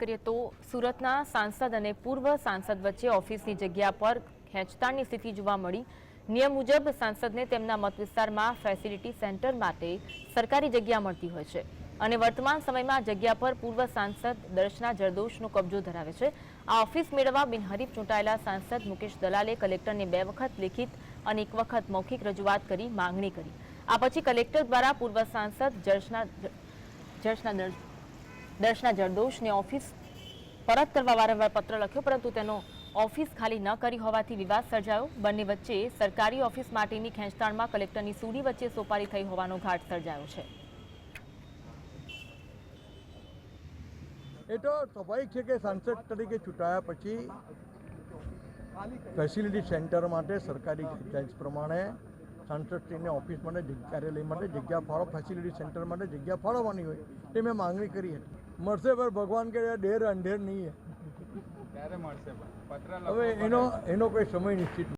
કરીએ તો સુરતના સાંસદ અને પૂર્વ સાંસદ વચ્ચે ઓફિસની જગ્યા પર ખેંચતાણની સ્થિતિ જોવા મળી. નિયમ મુજબ સાંસદને તેમના મતવિસ્તારમાં ફેસિલિટી સેન્ટર માટે સરકારી જગ્યા મળતી હોય છે અને વર્તમાન સમયમાં જગ્યા પર પૂર્વ સાંસદ દર્શના જરદોશનો કબજો ધરાવે છે. આ ઓફિસ મેળવવા બિનહરીફ ચૂંટાયેલા સાંસદ મુકેશ દલાલે કલેક્ટરને બે વખત લિખિત અને એક વખત મૌખિક રજૂઆત કરી માંગણી કરી. આ પછી કલેક્ટર દ્વારા પૂર્વ સાંસદ જર્શના જર્શના દર્શના જરદોશને ઓફિસ પરત કરવા વારંવાર પત્ર લખ્યો, પરંતુ તેનો ઓફિસ ખાલી ન કરી હોવાથી વિવાદ સર્જાયો. બંને વચ્ચે સરકારી ઓફિસ માટેની ખેંચતાણમાં કલેક્ટરની સૂડી વચ્ચે સોપારી થઈ હોવાનો ઘાટ સર્જાયો છે. એ તો સ્વાભાવિક છે કે સાંસદ તરીકે ચૂંટાયા પછી ફેસિલિટી સેન્ટર માટે સરકારી ગાઈડલાઇન્સ પ્રમાણે સાંસદશ્રીને ઓફિસ માટે કાર્યાલય માટે જગ્યા ફાળો, ફેસિલિટી સેન્ટર માટે જગ્યા ફાળવવાની હોય તે મેં માંગણી કરી હતી. મળશે પર ભગવાન કે ઢેર અંધેર નહીં હવે એનો એનો કોઈ સમય નિશ્ચિત